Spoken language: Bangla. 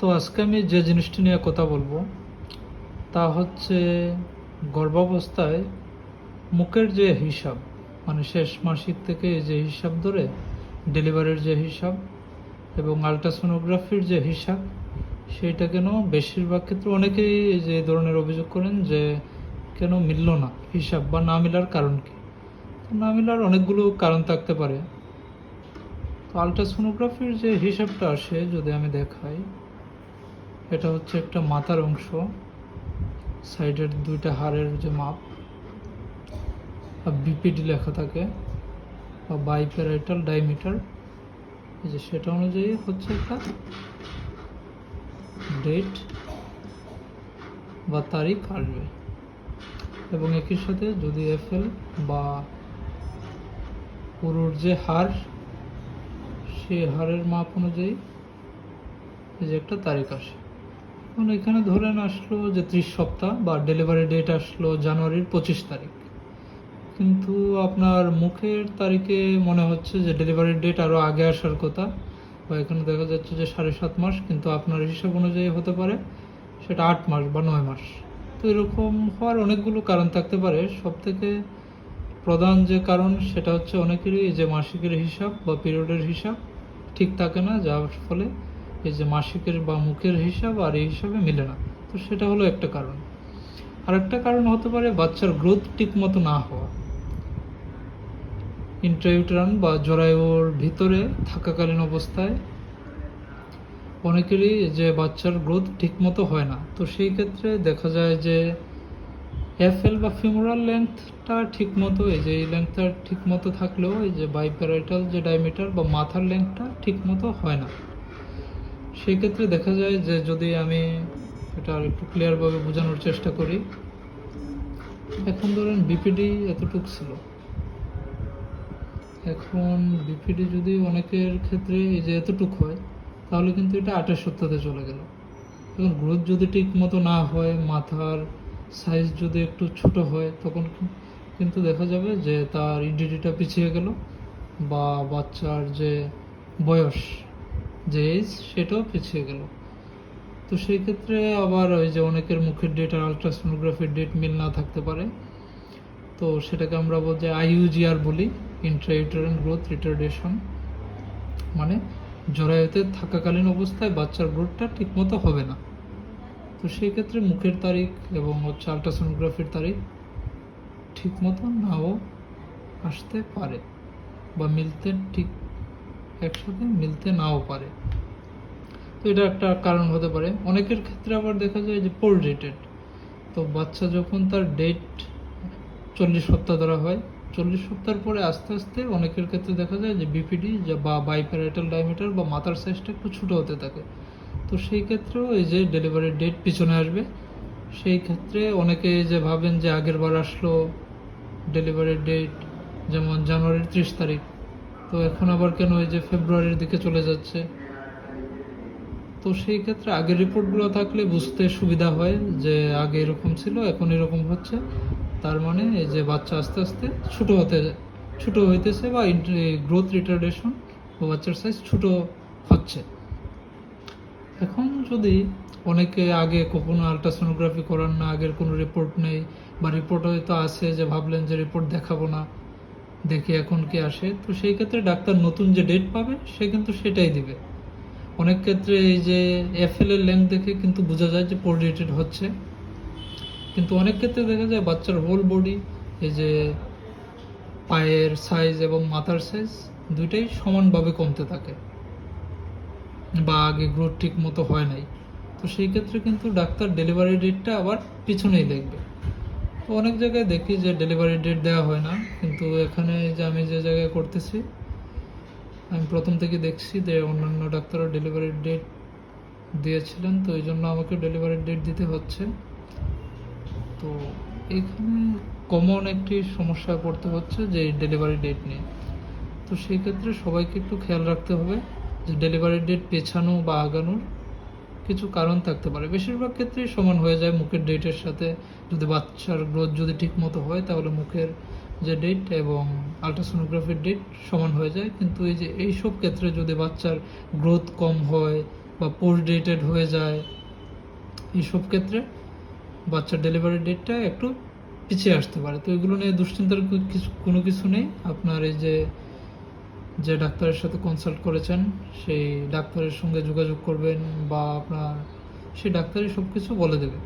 তো আজকে আমি যে জিনিসটি নিয়ে কথা বলব, তা হচ্ছে গর্ভাবস্থায় মুখের যে হিসাব মানে শেষ মাসিক থেকে যে হিসাব ধরে ডেলিভারির যে হিসাব এবং আলট্রাসোনোগ্রাফির যে হিসাব, সেইটা কেন বেশিরভাগ ক্ষেত্রে অনেকেই যে ধরনের অভিযোগ করেন যে কেন মিলল না, হিসাব বা না মিলার কারণ কি? না মিলার অনেকগুলো কারণ থাকতে পারে। তো আলট্রাসোনোগ্রাফির যে হিসাবটা আসে, যদি আমি দেখাই এটা হচ্ছে একটা মাথার অংশ। সাইডের দুইটা হাড়ের যে মাপ বিপিডি লেখা থাকে বা বাইপ্যারাইটাল ডাইমিটার এই যে সেটা অনুযায়ী হচ্ছে একটা ডেট বা তারিখ আসবে। এবং একই সাথে যদি এফএল বা পুরুর যে হার সেই হারের মাপ অনুযায়ী এই যে একটা তারিখ আসে। এখন এখানে ধরেন আসলো যে ত্রিশ সপ্তাহ বা ডেলিভারি ডেট আসলো জানুয়ারির পঁচিশ তারিখ। কিন্তু আপনার মুখের তারিখে মনে হচ্ছে যে ডেলিভারি ডেট আরও আগে আসার কথা বা এখানে দেখা যাচ্ছে যে সাড়ে সাত মাস, কিন্তু আপনার হিসাব অনুযায়ী হতে পারে সেটা আট মাস বা নয় মাস। তো এরকম হওয়ার অনেকগুলো কারণ থাকতে পারে। সব থেকে প্রধান যে কারণ সেটা হচ্ছে অনেকেরই যে মাসিকের হিসাব বা পিরিয়ডের হিসাব ঠিক থাকে না, যার ফলে এই যে মাসিকের বা মুখের হিসাব আর এই হিসাবে মিলে না। তো সেটা হলো একটা কারণ। আরেকটা কারণ হতে পারে বাচ্চার গ্রোথ ঠিক মতো না হওয়া। ইন্ট্রাইউটারান বা জরায়ুর ভিতরে থাকাকালীন অবস্থায় অনেকেরই যে বাচ্চার গ্রোথ ঠিকমতো হয় না। তো সেই ক্ষেত্রে দেখা যায় যে এফএল বা ফিমোরাল লেন্থটা ঠিক মতো এই যে এই লেন্থটা ঠিক মতো থাকলেও এই যে বাইপ্যারাইটাল যে ডায়ামিটার বা মাথার লেন্থটা ঠিক মতো হয় না। সেই ক্ষেত্রে দেখা যায় যে যদি আমি এটা আর একটু ক্লিয়ারভাবে বোঝানোর চেষ্টা করি, এখন ধরেন বিপিডি এতটুক ছিল। এখন বিপিডি যদি অনেকের ক্ষেত্রে এই যে এতটুক হয়, তাহলে কিন্তু এটা আঠাশ সপ্তাহে চলে গেল। এখন গ্রোথ যদি ঠিক মতো না হয়, মাথার সাইজ যদি একটু ছোট হয়, তখন কিন্তু দেখা যাবে যে তার ইডিডিটা পিছিয়ে গেল বা বাচ্চার যে বয়স যে এজ সেটাও পিছিয়ে গেল। তো সেই ক্ষেত্রে আবার ওই যে অনেকের মুখের ডেট আর আলট্রাসোনোগ্রাফির ডেট মিল না থাকতে পারে। তো সেটাকে আমরা বলছি আইইউজিআর বলি ইন্ট্রাইউটারান গ্রোথ রিটার্ডেশন মানে জরায়ুতে থাকাকালীন অবস্থায় বাচ্চার গ্রোথটা ঠিকমতো হবে না। তো সেই ক্ষেত্রে মুখের তারিখ এবং হচ্ছে আলট্রাসোনোগ্রাফির তারিখ ঠিকমতো নাও আসতে পারে বা মিলতে ঠিক একসাথে মিলতে নাও পারে। তো এটা একটা কারণ হতে পারে। অনেকের ক্ষেত্রে আবার দেখা যায় যে পোল ডেটেড তো বাচ্চা যখন তার ডেট চল্লিশ সপ্তাহ ধরা হয়, চল্লিশ সপ্তাহের পরে আস্তে আস্তে অনেকের ক্ষেত্রে দেখা যায় যে বিপিডি বা বাইপ্যারাইটাল ডায়ামিটার বা মাথার সাইজটা একটু ছোটো হতে থাকে। তো সেই ক্ষেত্রেও এই যে ডেলিভারির ডেট পিছনে আসবে, সেই ক্ষেত্রে অনেকে যে ভাবেন যে আগের বার আসলো ডেলিভারির ডেট যেমন জানুয়ারির ত্রিশ তারিখ তো এখন আবার কেন এই যে ফেব্রুয়ারির দিকে চলে যাচ্ছে? তো সেই ক্ষেত্রে আগের রিপোর্টগুলো থাকলে বুঝতে সুবিধা হয় যে আগে এরকম ছিল, এখন এরকম হচ্ছে। তার মানে এই যে বাচ্চা আস্তে আস্তে ছোট হতে, ছোট হইতেছে বা গ্রোথ রিটার্ডেশন বা বাচ্চার সাইজ ছোট হচ্ছে। এখন যদি অনেকে আগে কখনো আলট্রাসোনোগ্রাফি করার না, আগের কোনো রিপোর্ট নেই বা রিপোর্ট হয়তো আছে যে ভাবলেন যে রিপোর্ট দেখাবো না দেখি এখন কি আসে। তো সেই ক্ষেত্রে ডাক্তার নতুন যে ডেট পাবে, সে কিন্তু সেটাই দিবে। অনেক ক্ষেত্রে এই যে এফএল এর লেন্থ দেখে কিন্তু বোঝা যায় যে পোর্ডেটেড হচ্ছে। কিন্তু অনেক ক্ষেত্রে দেখা যায় বাচ্চার হোল বডি এই যে পায়ের সাইজ এবং মাথার সাইজ দুইটাই সমানভাবে কমতে থাকে। বা আগে গ্রোথ ঠিক মতো হয় নাই। তো সেই ক্ষেত্রে কিন্তু ডাক্তার ডেলিভারি ডেটটা আবার পিছনেই দেখবে। তো অনেক জায়গায় দেখি যে ডেলিভারি ডেট দেওয়া হয় না, কিন্তু এখানে যে আমি যে জায়গায় করতেছি, আমি প্রথম থেকে দেখছি যে অন্যান্য ডাক্তাররা ডেলিভারি ডেট দিয়েছিলেন, তো এই জন্য আমাকে ডেলিভারি ডেট দিতে হচ্ছে। তো এখানে কমন একটি সমস্যা পড়তে হচ্ছে যে ডেলিভারি ডেট নিয়ে। তো সেই ক্ষেত্রে সবাইকে একটু খেয়াল রাখতে হবে যে ডেলিভারি ডেট পেছানো বা আগানোর কিছু কারণ থাকতে পারে। বেশিরভাগ ক্ষেত্রেই সমান হয়ে যায় মুখের ডেটের সাথে। যদি বাচ্চার গ্রোথ যদি ঠিক মতো হয়, তাহলে মুখের যে ডেট এবং আলট্রাসোনোগ্রাফির ডেট সমান হয়ে যায়। কিন্তু এই যে এইসব ক্ষেত্রে যদি বাচ্চার গ্রোথ কম হয় বা পোস্ট ডেটেড হয়ে যায়, এইসব ক্ষেত্রে বাচ্চার ডেলিভারি ডেটটা একটু পিছিয়ে আসতে পারে। তো এগুলো নিয়ে দুশ্চিন্তার কিছু, কোনো কিছু নেই। আপনার এই যে যে ডাক্তারের সাথে কনসাল্ট করেছেন, সেই ডাক্তারের সঙ্গে যোগাযোগ করবেন বা আপনার সেই ডাক্তারই সব কিছু বলে দেবে।